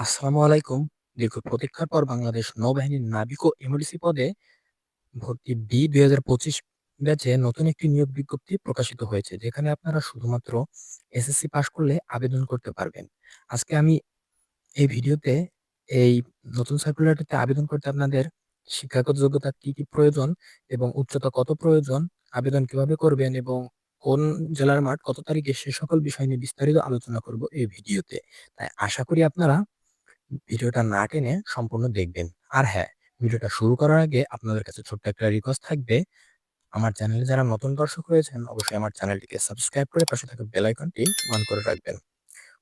আসসালামু আলাইকুম। দীর্ঘ প্রতীক্ষার পর বাংলাদেশ নৌবাহিনীর নাবিক ও এমডিসি পদে ভর্তি বি ২০২৫ ব্যাচে নতুন একটি নিয়োগ বিজ্ঞপ্তি প্রকাশিত হয়েছে। যেখানে আপনারা শুধুমাত্র এসএসসি পাস করলে আবেদন করতে পারবেন। আজকে আমি এই ভিডিওতে এই নতুন সার্কুলারটিতে আবেদন করতে আপনাদের শিক্ষাগত যোগ্যতা কি, কি প্রয়োজন এবং উচ্চতা কত প্রয়োজন, আবেদন কীভাবে করবেন এবং কোন জেলার মাঠ কত তারিখে সে সকল বিষয় নিয়ে বিস্তারিত আলোচনা করব এই ভিডিওতে। তাই আশা করি আপনারা ভিডিওটা না টেনে সম্পূর্ণ দেখবেন। আর হ্যাঁ, ভিডিওটা শুরু করার আগে আপনাদের কাছে ছোট্ট একটা রিকোয়েস্ট থাকবে। আমার চ্যানেলে যারা নতুন দর্শক রয়েছেন অবশ্যই আমার চ্যানেলটিকে সাবস্ক্রাইব করে পাশে থাকা বেল আইকনটি অন করে রাখবেন।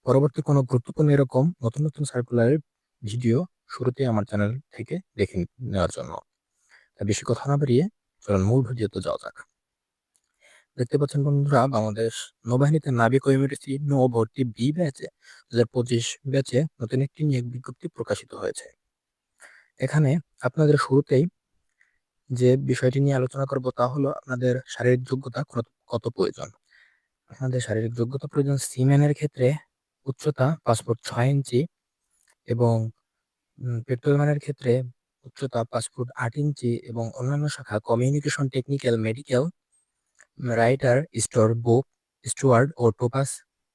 পরবর্তী কোনো গুরুত্বপূর্ণ এরকম নতুন, নতুন সার্কুলারের ভিডিও শুরুতেই আমার চ্যানেল থেকে দেখে নেওয়ার জন্য। তাই বেশি কথা না বাড়িয়ে চলুন মূল ভিডিওতে যাওয়া যাক। দেখতে পাচ্ছেন বন্ধুরা বাংলাদেশ নৌবাহিনীতে নাবিক ও নৌ ভর্তি বি ব্যাচে ২০২৫ ব্যাচে নতুন একটি নিয়োগ বিজ্ঞপ্তি প্রকাশিত হয়েছে। এখানে আপনাদের শুরুতেই যে বিষয়টি নিয়ে আলোচনা করব তা হলো আপনাদের শারীরিক যোগ্যতা কত প্রয়োজন। আপনাদের শারীরিক যোগ্যতা প্রয়োজন সিম্যানের ক্ষেত্রে উচ্চতা পাসপোর্ট ছয় ইঞ্চি এবং উম পেট্রোলম্যানের ক্ষেত্রে উচ্চতা পাসপোর্ট আট ইঞ্চি এবং অন্যান্য শাখা communication, technical, medical, writer, store book, steward ও টোপাস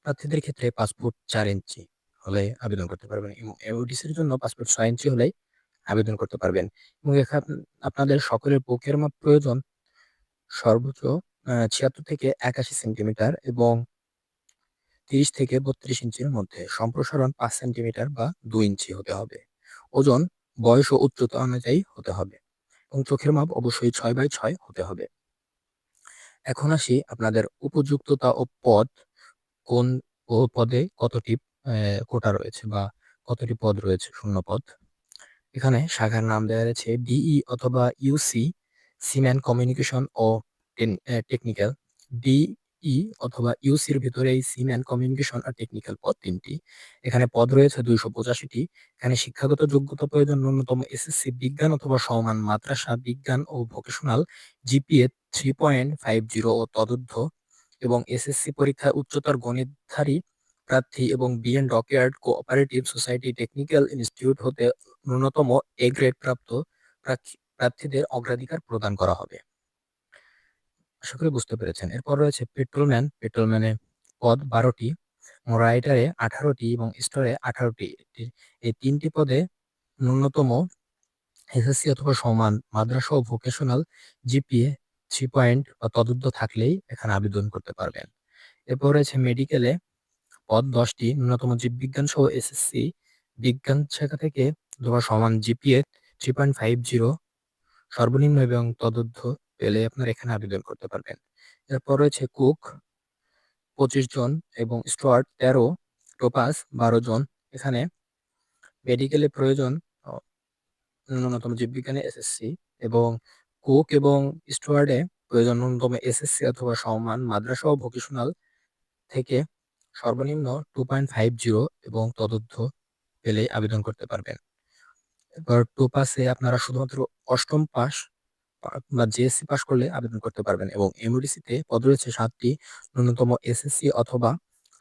প্রার্থীদের ক্ষেত্রে পাসপোর্ট চার ইঞ্চি হলে আবেদন করতে পারবেন এবং এমডিসির জন্য পাসপোর্ট ছয় ইঞ্চি হলেই আবেদন করতে পারবেন এবং এখানে আপনাদের সকলের বুকের মাপ প্রয়োজন। সর্বোচ্চ ছিয়াত্তর থেকে একাশি সেন্টিমিটার এবং তিরিশ থেকে বত্রিশ ইঞ্চির মধ্যে সম্প্রসারণ পাঁচ সেন্টিমিটার বা দুই ইঞ্চি হতে হবে। ওজন বয়স ও উচ্চতা অনুযায়ী হতে হবে এবং চোখের মাপ অবশ্যই ছয় বাই ছয় হতে হবে। এখন আসি আপনাদের উপযুক্ততা ও পদ কোন ও পদে কতটি কোটা রয়েছে বা কতটি পদ রয়েছে, শূন্য পদ? এখানে শাখার নাম দেওয়া রয়েছে ডিই অথবা ইউসি, সিম্যান কমিউনিকেশন ও টেকনিক্যাল। ডিই অথবা ইউসির ভিতরে এই সিম্যান কমিউনিকেশন আর টেকনিক্যাল পদ তিনটি। এখানে পদ রয়েছে দুইশো পঁচাশিটি। এখানে শিক্ষাগত যোগ্যতা প্রয়োজন ন্যূনতম এসএসসি বিজ্ঞান অথবা সমান মাদ্রাসা বিজ্ঞান ও vocational GPA three point five zero ও তদুর্ধ্ব এবং এসএসসি পরীক্ষায় উচ্চতর গণিতধারী প্রার্থী এবং BN dockyard cooperative society technical institute হতে ন্যূনতম এ গ্রেড প্রাপ্ত প্রার্থীদের অগ্রাধিকার প্রদান করা হবে। আশা করি বুঝতে পেরেছেন। এরপর রয়েছে পেট্রোলম্যান পেট্রোলম্যানে পদ বারোটি রাইটারে আঠারোটি এবং স্টোরে আঠারোটি। এই তিনটি পদে ন্যূনতম এসএসসি অথবা সমান মাদ্রাসা ও ভোকেশনাল জিপিএ থ্রি পয়েন্ট বা তদুর্ধ্ব থাকলেই এখানে আবেদন করতে পারবেন। এরপর রয়েছে মেডিকেলে পদ দশটি, ন্যূনতম জীববিজ্ঞান সহ এসএসসি বিজ্ঞান শাখা থেকে অথবা সমান GPA three point five zero সর্বনিম্ন এবং তদুর্ধ্ব পেলে আপনার এখানে আবেদন করতে পারবেন। এরপর রয়েছে কুক, পঁচিশ জন এবং স্টুয়ার্ট তেরো, টোপাস বারো জন। এখানে মেডিকেলে প্রয়োজন ন্যূনতম জীববিজ্ঞানে এসএসসি এবং কুক এবং স্টুয়ার্ডে প্রয়োজন ন্যূনতম এসএসসি অথবা সমান মাদ্রাসা ও ভোকেশনাল থেকে সর্বনিম্ন টু পয়েন্ট ফাইভ জিরো এবং তদুর্ধ্ব পেলে আবেদন করতে পারবেন। এবার টু পাসে আপনারা শুধুমাত্র অষ্টম পাস বা জিএসসি পাস করলে আবেদন করতে পারবেন এবং এমডিসিতে পদ রয়েছে সাতটি, ন্যূনতম এসএসসি অথবা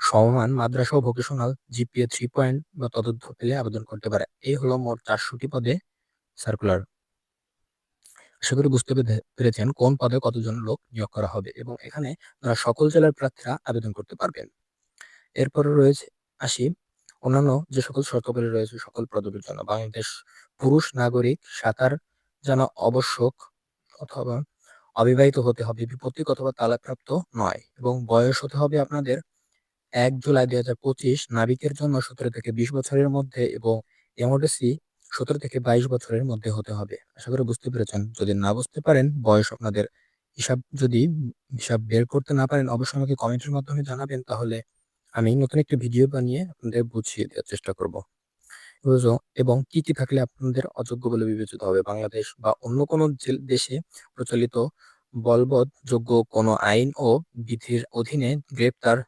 সমমান মাদ্রাসা ও ভোকেশনাল জিপিএ থ্রি পয়েন্ট বা তদুর্ধ্ব পেলে আবেদন করতে পারে। এই হলো মোট চারশোটি পদে সার্কুলার আশা বুঝতে পেরেছেন কোন পদে কতজন লোক নিয়োগ করা হবে এবং এখানে তারা সকল জেলার প্রার্থীরা আবেদন করতে পারবেন। এরপরে রয়েছে আসি অন্যান্য যে সকল শর্তাবলী রয়েছে সকল পদবীর জন্য। বাংলাদেশ পুরুষ নাগরিক সাঁতার যেন আবশ্যক অথবা অবিবাহিত হতে হবে, বিপত্তিক অথবা তালাকপ্রাপ্ত নয় এবং বয়স হতে হবে আপনাদের এক জুলাই দুই হাজার পঁচিশ। নাবিকের জন্য সতেরো থেকে বিশ বছরের মধ্যে এবং এমওডিসি সতেরো থেকে বাইশ বছরের মধ্যে হতে হবে। আশা করি বুঝতে পেরেছেন। যদি না বুঝতে পারেন, বয়স আপনাদের হিসাব, যদি হিসাব বের করতে না পারেন, অবশ্যই আমাকে কমেন্টের মাধ্যমে জানাবেন। তাহলে আমি নতুন একটি ভিডিও বানিয়ে আপনাদের বুঝিয়ে দেওয়ার চেষ্টা করব। এবং কি কি থাকলে আপনাদের অযোগ্য বলে বিবেচিত হবে? বাংলাদেশ বা অন্য কোনো দেশে প্রচলিত বলবৎ যোগ্য কোনো আইন ও বিধির অধীনে গ্রেপ্তার,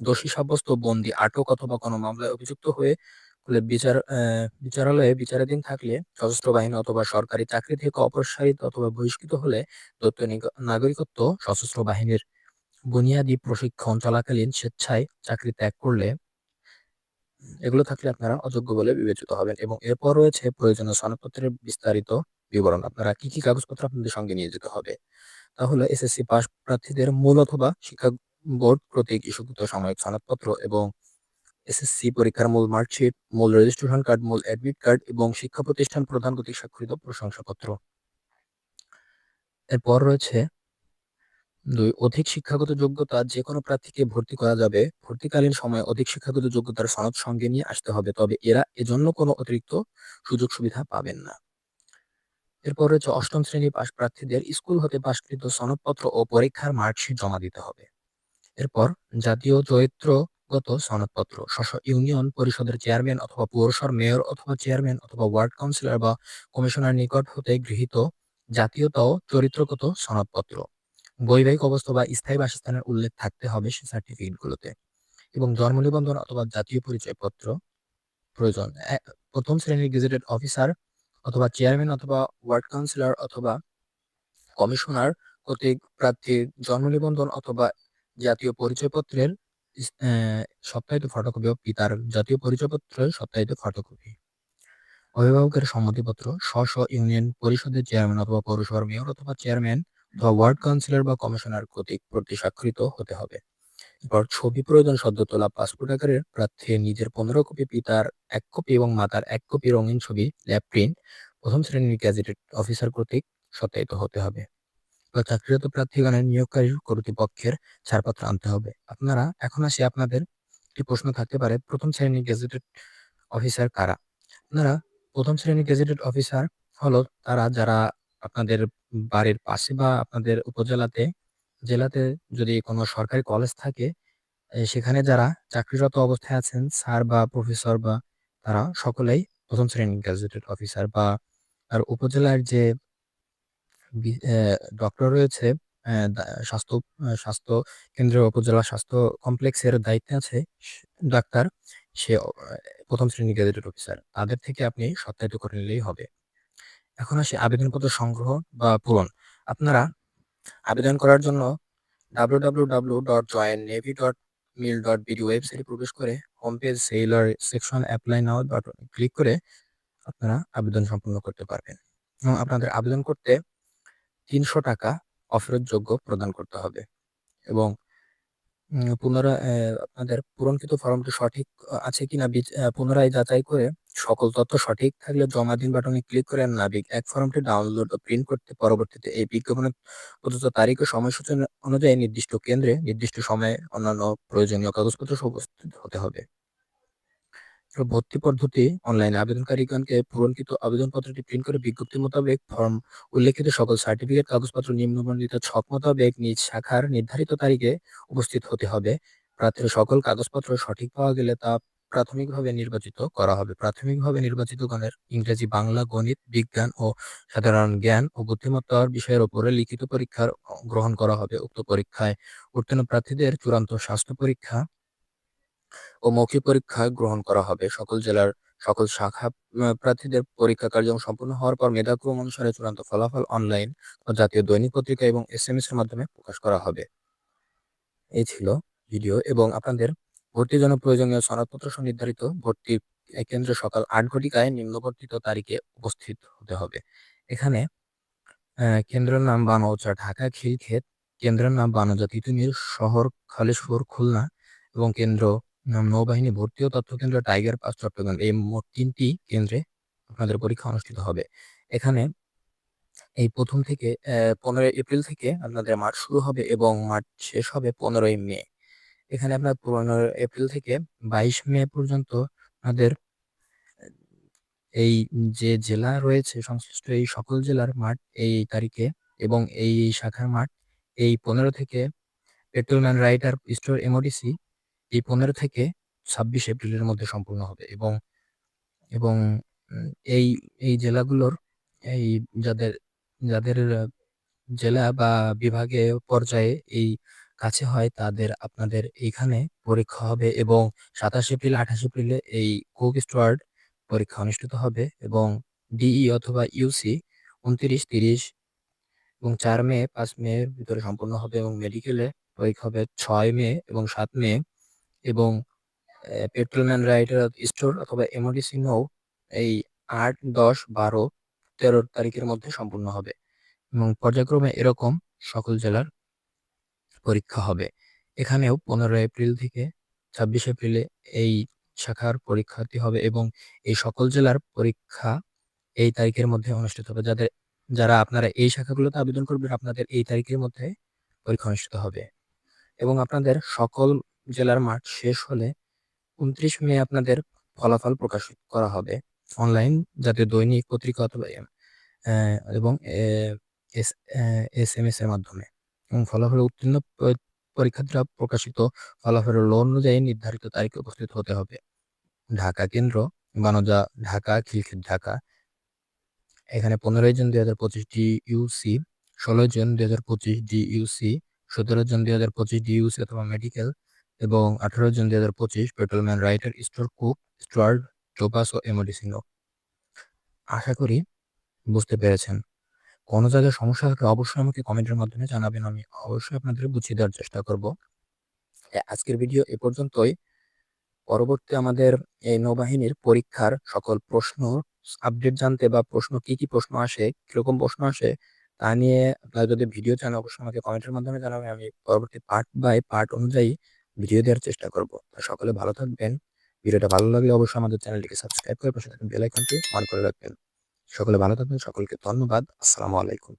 দোষী সাব্যস্ত, বন্দী, আটক অথবা কোনো মামলায় অভিযুক্ত হয়ে বিচার বিচারালয়ে বিচারাধীন থাকলে সশস্ত্র বাহিনী অথবা সরকারি চাকরি থেকে অপসারিত অথবা বহিষ্কৃত হলে দ্বৈত নাগরিকত্ব সশস্ত্র বাহিনীর বুনিয়াদী প্রশিক্ষণ চলাকালীন স্বেচ্ছায় চাকরি ত্যাগ করলে এগুলো থাকলে আপনারা অযোগ্য বলে বিবেচিত হবেন এবং এরপর রয়েছে প্রয়োজনীয় সনদপত্রের বিস্তারিত বিবরণ। আপনারা কি কি কাগজপত্র আপনাদের সঙ্গে নিয়ে যেতে হবে? তাহলে এসএসসি পাস প্রার্থীদের মূল অথবা শিক্ষা বোর্ড কর্তৃক ইস্যুকৃত সাময়িক সনদপত্র এবং এসএসসি পরীক্ষার মূল মার্কশিট, মূল রেজিস্ট্রেশন কার্ড মূল অ্যাডমিট কার্ড এবং শিক্ষা প্রতিষ্ঠান প্রধান কর্তৃক স্বাক্ষরিত প্রশংসাপত্র। এরপর রয়েছে দুই, অধিক শিক্ষাগত যোগ্যতা যে কোনো প্রার্থীকে ভর্তি করা যাবে। ভর্তিকালীন সময়ে অধিক শিক্ষাগত যোগ্যতার সনদ সঙ্গে নিয়ে আসতে হবে, তবে এরা এজন্য কোনো অতিরিক্ত সুযোগ সুবিধা পাবেন না। এরপর রয়েছে অষ্টম শ্রেণি পাশ প্রার্থীদের স্কুল হতে পাশকৃত সনদপত্র ও পরীক্ষার মার্কশিট জমা দিতে হবে। এরপর জাতীয় চরিত্রগত সনদপত্র। স্ব ইউনিয়ন পরিষদের চেয়ারম্যান অথবা পৌরসভার মেয়র অথবা চেয়ারম্যান অথবা ওয়ার্ড কাউন্সিলর বা কমিশনার নিকট হতে গৃহীত জাতীয়তা ও চরিত্রগত সনদপত্র। বৈবাহিক অবস্থা বা স্থায়ী বাসস্থানের উল্লেখ থাকতে হবে সে সার্টিফিকেটগুলোতে এবং জন্ম নিবন্ধন অথবা জাতীয় পরিচয়পত্র প্রয়োজন। প্রথম শ্রেণির গেজেটেড অফিসার অথবা চেয়ারম্যান অথবা ওয়ার্ড কাউন্সিলর অথবা কমিশনার কর্তৃক প্রার্থীর জন্ম নিবন্ধন অথবা জাতীয় পরিচয়পত্রের সপ্তাহিত ফটোকপি ও পিতার জাতীয় পরিচয়পত্রের সপ্তাহিত ফটোকপি। অভিভাবকের সম্মতিপত্র স্ব স্ব ইউনিয়ন পরিষদের চেয়ারম্যান অথবা পৌরসভার মেয়র অথবা চেয়ারম্যান অথবা ওয়ার্ড কাউন্সিলর বা কমিশনার কর্তৃক প্রতি স্বাক্ষরিত হতে হবে। এরপর ছবি প্রয়োজন সদ্য তোলা পাসপোর্ট আকারের প্রার্থীর নিজের পনেরো কপি পিতার এক কপি এবং মাতার এক কপি রঙিন ছবি, ল্যাব প্রিন্ট, প্রথম শ্রেণির গ্যাজেটেড অফিসার কর্তৃক সত্যায়িত হতে হবে। বা চাকরিরত প্রার্থীগণের নিয়োগকারী কর্তৃপক্ষের ছাড়পত্র আনতে হবে। আপনারা এখন আসি আপনাদের একটি প্রশ্ন থাকতে পারে, প্রথম শ্রেণির গেজেটেড অফিসার কারা? আপনারা প্রথম শ্রেণির গেজেটেড অফিসার হলো তারা যারা আপনাদের বাড়ির পাশে বা আপনাদের উপজেলাতে, জেলাতে যদি কোনো সরকারি কলেজ থাকে সেখানে যারা চাকরিরত অবস্থায় আছেন, স্যার বা প্রফেসর বা তারা সকলেই প্রথম শ্রেণির গ্যাজেটেড অফিসার বা আর উপজেলার যে ডক্টর রয়েছে স্বাস্থ্য স্বাস্থ্য কেন্দ্র উপজেলা স্বাস্থ্য কমপ্লেক্সের দায়িত্বে আছে ডাক্তার। সে প্রথম শ্রেণির গ্যাজেটেড অফিসার তাদের থেকে আপনি সত্যায়িত করে নিলেই হবে। এখন আসি আবেদনপত্র সংগ্রহ বা পূরণ। আপনারা আবেদন করার জন্য W W W dot join navy dot mil dot BD ওয়েবসাইটে প্রবেশ করে home page sailor section apply now button click করে আপনারা আবেদন সম্পূর্ণ করতে পারবেন। এবং আপনাদের আবেদন করতে তিনশো টাকা অফেরতযোগ্য প্রদান করতে হবে। এবং পুনরায় আপনাদের পূরণকৃত ফর্মটি সঠিক আছে কিনা পুনরায় যাচাই করে সকল তথ্য সঠিক থাকলে জমা দিন বাটনে ক্লিক করে নাবিক এক ফর্মটি ডাউনলোড ও প্রিন্ট করতে পরবর্তীতে এই বিজ্ঞাপনের প্রদত্ত তারিখ ও সময়সূচি অনুযায়ী নির্দিষ্ট কেন্দ্রে নির্দিষ্ট সময়ে অন্যান্য প্রয়োজনীয় কাগজপত্র উপস্থিত হতে হবে। ভর্তি পদ্ধতি অনলাইনে আবেদনকারীগণকে পূরণকৃত আবেদনপত্রটি প্রিন্ট করে বিজ্ঞপ্তি মোতাবেক ফর্ম উল্লেখিত সকল সার্টিফিকেট কাগজপত্র, নিম্নবর্ণিত ছক মোতাবেক নিজ শাখার নির্ধারিত তারিখে উপস্থিত হতে হবে। প্রার্থীর সকল কাগজপত্র সঠিক পাওয়া গেলে তা প্রাথমিকভাবে নির্বাচিত করা হবে। প্রাথমিকভাবে নির্বাচিত গণের ইংরেজি, বাংলা, গণিত, বিজ্ঞান ও সাধারণ জ্ঞান ও বুদ্ধিমত্তার বিষয়ের উপরে লিখিত পরীক্ষার গ্রহণ করা হবে। উক্ত পরীক্ষায় উত্তীর্ণ প্রার্থীদের চূড়ান্ত স্বাস্থ্য পরীক্ষা ও মৌখিক পরীক্ষা গ্রহণ করা হবে। সকল জেলার সকল শাখা প্রার্থীদের পরীক্ষা কার্যক্রম সম্পূর্ণ হওয়ার পর মেধাক্রম অনুসারে চূড়ান্ত ফলাফল অনলাইন ও জাতীয় দৈনিক পত্রিকা এবং এস এম এস এর মাধ্যমে প্রকাশ করা হবে। এই ছিল ভিডিও এবং আপনাদের ভর্তির জন্য প্রয়োজনীয় সনদপত্র নির্ধারিত ভর্তি কেন্দ্র সকাল আট ঘটিকায় নিম্নবর্তিত তারিখে উপস্থিত হতে হবে। এখানে কেন্দ্রের নাম বানৌচা ঢাকা, খিলক্ষেত। কেন্দ্রের নাম বানজা তিতুমির শহর, খালিশপুর, খুলনা এবং কেন্দ্র নৌবাহিনী ভর্তি ও তথ্য কেন্দ্র টাইগার পাস চট্টগ্রাম। এই মোট তিনটি কেন্দ্রে আপনাদের পরীক্ষা অনুষ্ঠিত হবে। এখানে এই প্রথম থেকে পনেরোই এপ্রিল থেকে আপনাদের মার্চ শুরু হবে এবং মার্চ শেষ হবে পনেরোই মে। এখানে আপনার পনেরো এপ্রিল থেকে বাইশ মে পর্যন্ত আপনাদের, এই যে জেলা রয়েছে, সংশ্লিষ্ট এই সকল জেলার মাঠ এই তারিখে এবং এই শাখার মাঠ এই পনেরো থেকে পেট্রোলম্যান রাইটার স্টোর এমওডিসি এই পনেরো থেকে ছাব্বিশ এপ্রিলের মধ্যে সম্পূর্ণ হবে এবং এবং এই এই জেলাগুলোর, এই যাদের যাদের জেলা বা বিভাগে পর্যায়ে এই কাছে হয় তাদের আপনাদের এইখানে পরীক্ষা হবে এবং সাতাশ এপ্রিল, আঠাশ এপ্রিলে এই কুক স্টুয়ার্ড পরীক্ষা অনুষ্ঠিত হবে এবং ডিই অথবা ইউসি উনত্রিশ, তিরিশ এবং চার মে, পাঁচ মে ভিতরে সম্পূর্ণ হবে এবং মেডিকেলে পরীক্ষা হবে ছয় মে এবং সাত মে। এবং পেট্রোল পেট্রোলম্যান রাইডার স্টোর অথবা এমডিসি নৌ এই আট, দশ, বারো, তেরো তারিখের মধ্যে সম্পূর্ণ হবে এবং পর্যায়ক্রমে এরকম সকল জেলার পরীক্ষা হবে। এখানেও পনেরো এপ্রিল থেকে ছাব্বিশ এপ্রিলে এই শাখার পরীক্ষাটি হবে এবং এই সকল জেলার পরীক্ষা এই তারিখের মধ্যে অনুষ্ঠিত হবে। যাদের, যারা আপনারা এই শাখাগুলোতে আবেদন করবেন, আপনাদের এই তারিখের মধ্যে পরীক্ষা অনুষ্ঠিত হবে এবং আপনাদের সকল জেলার মাঠ শেষ হলে উনত্রিশ মে আপনাদের ফলাফল প্রকাশ করা হবে। অনলাইন যাতে দৈনিক পত্রিকা অথবা এবং এস এম এস এর মাধ্যমে। এবং ফলাফল উত্তীর্ণ পরীক্ষার্থীরা প্রকাশিত ফলাফলের লো অনুযায়ী নির্ধারিত তারিখে উপস্থিত হতে হবে। ঢাকা কেন্দ্র, বানজা, ঢাকা খিলখিত ঢাকা। এখানে পনেরোই জুন দুই হাজার পঁচিশ ডি ইউসি ষোলোই জুন দুই হাজার পঁচিশ ডি ইউসি সতেরো জুন দুই হাজার পঁচিশ ডি ইউসি অথবা মেডিকেল এবং আঠারো জুন দুই হাজার পঁচিশ patrolman writer store cook steward topass ও এমডিসিনো আশা করি বুঝতে পেরেছেন। কোনো জায়গায় সমস্যা থাকলে অবশ্যই আমাকে কমেন্টের মাধ্যমে জানাবেন, আমি অবশ্যই আপনাদের বুঝিয়ে দেওয়ার চেষ্টা করব। আজকের ভিডিও এ পর্যন্তই। পরবর্তী আমাদের এই নৌবাহিনীর পরীক্ষার সকল প্রশ্ন, আপডেট জানতে বা প্রশ্ন কি কি প্রশ্ন আসে, কীরকম প্রশ্ন আসে, তা নিয়ে আপনারা যদি ভিডিও চান, অবশ্যই আমাকে কমেন্টের মাধ্যমে জানাবেন। আমি পরবর্তী পার্ট বাই পার্ট অনুযায়ী ভিডিও দেওয়ার চেষ্টা করব। সকলে ভালো থাকবেন। ভিডিওটা ভালো লাগলে অবশ্যই আমাদের চ্যানেলটিকে সাবস্ক্রাইব করে পাশে থাকুন বেল আইকনটি অন করে রাখবেন। সকলে ভালো থাকবেন। সকলকে ধন্যবাদ। আসসালামু আলাইকুম।